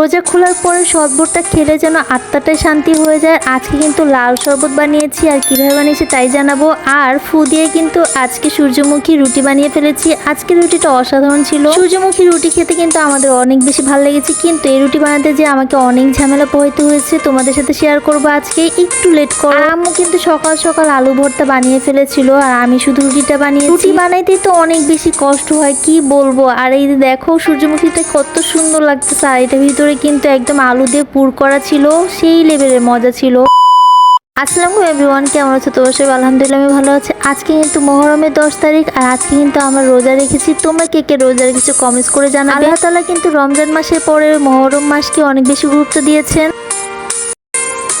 রোজা খোলার পরে শরবতটা খেলে যেন আত্মাটাই শান্তি হয়ে যায়। আজকে কিন্তু লাল শরবত বানিয়েছি, আর কীভাবে বানিয়েছি তাই জানাব। আর ফু দিয়ে কিন্তু আজকে সূর্যমুখী রুটি বানিয়ে ফেলেছি। আজকে রুটিটা অসাধারণ ছিল। সূর্যমুখী রুটি খেতে কিন্তু আমাদের অনেক বেশি ভালো লেগেছে। কিন্তু এই রুটি বানাতে যে আমাকে অনেক ঝামেলা পোহাইতে হয়েছে, তোমাদের সাথে শেয়ার করব আজকে। একটু লেট করো। আম্মু কিন্তু সকাল সকাল আলু ভর্তা বানিয়ে ফেলেছিল, আর আমি শুধু রুটিটা বানিয়ে রুটি বানাইতে তো অনেক বেশি কষ্ট হয়, কি বলব? আর এই দেখো সূর্যমুখীটা কত সুন্দর লাগতেছে, আর এটার ভিতরে কিন্তু একদম আলু দিয়ে পুর করা ছিল, সেই লেভেলের মজা ছিল। আসসালামু এভরিওয়ান কেমন আছো তোমার সবাই? আলহামদুলিল্লাহ আমি ভালো আছি। আজকে কিন্তু মহরমের দশ তারিখ, আর আজকে কিন্তু আমরা রোজা রেখেছি। তোমরা কে কে রোজা রেখেছো কমেন্টস করে জানাবে। আল্লাহ তালা কিন্তু রমজান মাসের পরে মহরম মাসকে অনেক বেশি গুরুত্ব দিয়েছেন।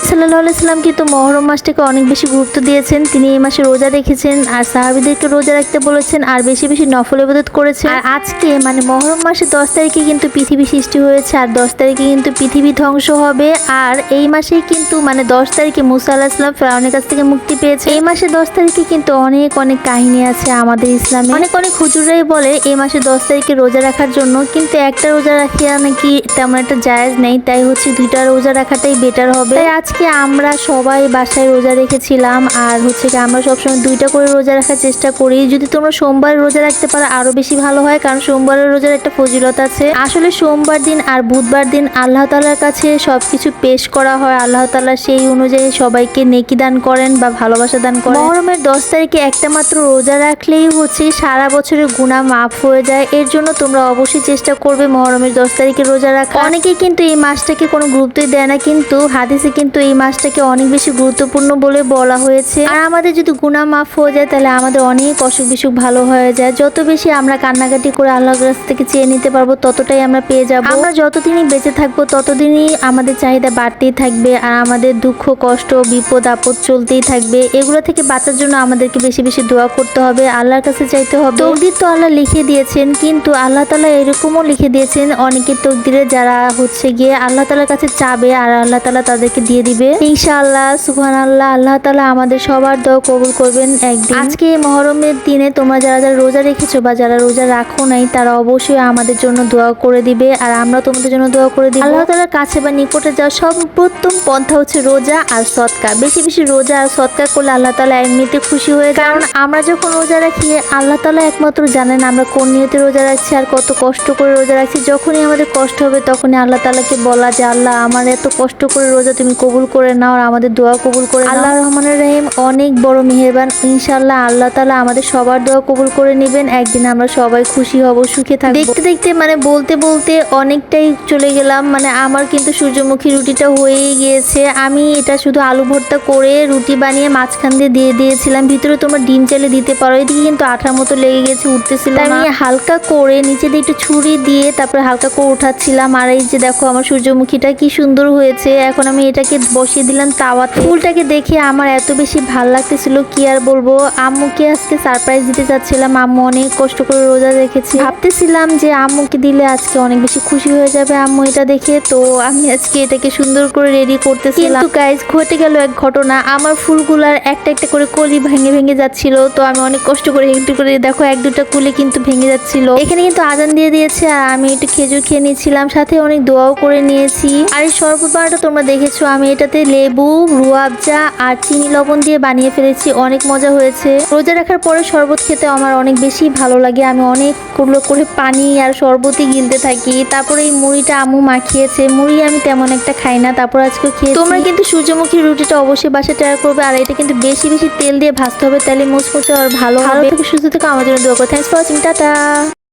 সাল্লাহ সাল্লাম কিন্তু মহরম মাসটাকে অনেক বেশি গুরুত্ব দিয়েছেন। তিনি এই মাসে রোজা রেখেছেন আর সাহাবিদেরকে রোজা রাখতে বলেছেন আর বেশি বেশি নফল ইবাদত করেছেন। আর আজকে মানে মহরম মাসে দশ তারিখে কিন্তু পৃথিবী সৃষ্টি হয়েছে আর দশ তারিখে কিন্তু পৃথিবী ধ্বংস হবে। আর এই মাসেই কিন্তু মানে দশ তারিখে মুসা আল্লাহ ইসলাম ফেরাউনের কাছ থেকে মুক্তি পেয়েছে। এই মাসে দশ তারিখে কিন্তু অনেক অনেক কাহিনী আছে আমাদের ইসলামে। অনেক অনেক হুজুরাই বলে এই মাসে দশ তারিখে রোজা রাখার জন্য, কিন্তু একটা রোজা রাখিয়া নাকি তেমন একটা জায়েজ নেই, তাই হচ্ছে দুইটা রোজা রাখাটাই বেটার হবে। তাই আজকে আমরা সবাই বাসায় রোজা রেখেছিলাম আর হচ্ছে কি আমরা সবসময় দুইটা করে রোজা রাখার চেষ্টা করি। যদি তোমরা সোমবার রোজা রাখতে পারো, আরও বেশি ভালো হয়, কারণ সোমবারের রোজার একটা ফজিলত আছে। আসলে সোমবার দিন আর বুধবার দিন আল্লাহ তালার কাছে সবকিছু পেশ করা হয়। আল্লাহ তালা সেই অনুযায়ী সবাইকে নেকি দান করেন বা ভালোবাসা দান করেন। মহরমের দশ তারিখে একটা মাত্র রোজা রাখলেই হচ্ছে সারা বছরের গুণা মাফ হয়ে যায়। এর জন্য তোমরা অবশ্যই চেষ্টা করবে মহরমের দশ তারিখে রোজা রাখা। অনেকেই কিন্তু এই মাসটাকে কোনো গুরুত্বই দেয় না, কিন্তু হাদিসে কিন্তু এই মাসটাকে অনেক বেশি গুরুত্বপূর্ণ বলে বলা হয়েছে। আর আমাদের যদি গুণা মাফ হয়ে যায়, তাহলে আমাদের অনেক অসুখ বিসুখ ভালো হয়ে যায়। যত বেশি আমরা কান্নাকাটি করে আল্লাহর কাছ থেকে চেয়ে নিতে পারব, ততটাই আমরা পেয়ে যাব। আমরা যতদিনই বেঁচে থাকব, ততদিনই আমাদের চাহিদা বাড়তেই থাকবে আর আমাদের দুঃখ, কষ্ট, বিপদ, আপদ চলতেই থাকবে। এগুলো থেকে বাঁচার জন্য আমাদেরকে বেশি বেশি দোয়া করতে হবে, আল্লাহর কাছে চাইতে হবে। তকদির তো আল্লাহ লিখে দিয়েছেন, কিন্তু আল্লাহ তালা এরকমও লিখে দিয়েছেন অনেকের তকদিরে যারা হচ্ছে গিয়ে আল্লাহ তালার কাছে চাবে আর আল্লাহ তালা তাদেরকে দিয়ে দিয়ে দিবে। ইনশাআল্লাহ সুবহান আল্লাহ আল্লাহ তালা আমাদের সবার দোয়া কবুল করবেন একদিন। আজকে এই মহরমের দিনে তোমরা যারা যারা রোজা রেখেছো বা যারা রোজা রাখো নাই তারা অবশ্যই আমাদের জন্য দোয়া করে দিবে আর আমরা তোমাদের জন্য দোয়া করে দিব। আল্লাহ তালার কাছে বা নিকটে যাওয়া সর্বপ্রথম পন্থা হচ্ছে রোজা আর সৎকা। বেশি বেশি রোজা আর সৎকা করলে আল্লাহ তালা এমনিতে খুশি হয়ে কারণ আমরা যখন রোজা রাখি আল্লাহ তালা একমাত্র জানেন আমরা কোন নিয়তে রোজা রাখছি আর কত কষ্ট করে রোজা রাখছি। যখনই আমাদের কষ্ট হবে তখনই আল্লাহ তালাকে বলা যে আল্লাহ আমার এত কষ্ট করে রোজা তুমি কবুল করে নাও আর আমাদের দোয়া কবুল করে আল্লাহ রহমানের রহিম অনেক বড় মেহেরবান। ইনশাল্লাহ আল্লাহ তালা আমাদের সবার দোয়া কবুল করে নেবেন। একদিন আমরা সবাই খুশি হব সুখে থাকব। দেখতে দেখতে মানে বলতে বলতে অনেকটাই চলে গেলাম। মানে আমার কিন্তু সূর্যমুখী রুটিটা হয়েই গিয়েছে। আমি এটা শুধু আলু ভর্তা করে রুটি বানিয়ে মাঝখান দিয়ে দিয়ে দিয়েছিলাম। ভিতরে তোমার ডিম চালে দিতে পারো। এদিকে কিন্তু আঠার মতো লেগে গেছে উঠতেছিল আমি হালকা করে নিচে দিয়ে একটু ছুরি দিয়ে তারপরে হালকা করে উঠাচ্ছিলাম। আর এই যে দেখো আমার সূর্যমুখীটা কি সুন্দর হয়েছে। এখন আমি এটাকে বসিয়ে দিলাম তাওয়াতে। ফুলটাকে দেখে আমার এত বেশি ভালো লাগতেছিল, কি আর বলব? আম্মুকে আজকে সারপ্রাইজ দিতে চাচ্ছিলাম আম্মু অনেক কষ্ট করে রোজা রেখেছি। ভাবতেছিলাম যে আম্মুকে দিলে আজকে অনেক বেশি খুশি হয়ে যাবে আম্মু এটা দেখে। তো আমি আজকে এটাকে সুন্দর করে রেডি করতেছিলাম। গাইজ ঘটে গেল এক ঘটনা। আমার ফুলগুলার একটা একটা করে কলি ভেঙে ভেঙে যাচ্ছিল। তো আমি অনেক কষ্ট করে একটু করে, দেখো এক দুটা কুলি কিন্তু ভেঙে যাচ্ছিল। এখানে কিন্তু আজান দিয়ে দিয়েছে আর আমি একটু খেজুর খেয়ে নিয়েছিলাম। সাথে অনেক দোয়াও করে নিয়েছি। আর এই বানাটা তোমরা দেখেছ, আমি এটাতে লেবু রুয়াবজা আর চিনি লবণ দিয়ে বানিয়ে ফেলেছি অনেক মজা হয়েছে। রোজা রাখার পরে শরবত খেতে আমার অনেক বেশি ভালো লাগে। আমি অনেকগুলো করে পানি আর শরবতই গিলতে থাকি। তারপরে এই মুড়িটা আমু মাখিয়েছে। মুড়ি আমি তেমন একটা খাই না। তারপর আজকে খেয়ে তোমরা কিন্তু সূর্যমুখী রুটিটা অবশ্যই বাসায় ট্রাই করবে। আর এটা কিন্তু বেশি বেশি তেল দিয়ে ভাজতে হবে। তাহলে মুচমুচে আর ভালো হবে ভালো থেকে সুস্থ থেকে। আমার জন্য দোয়া করো। Thanks for watching tata.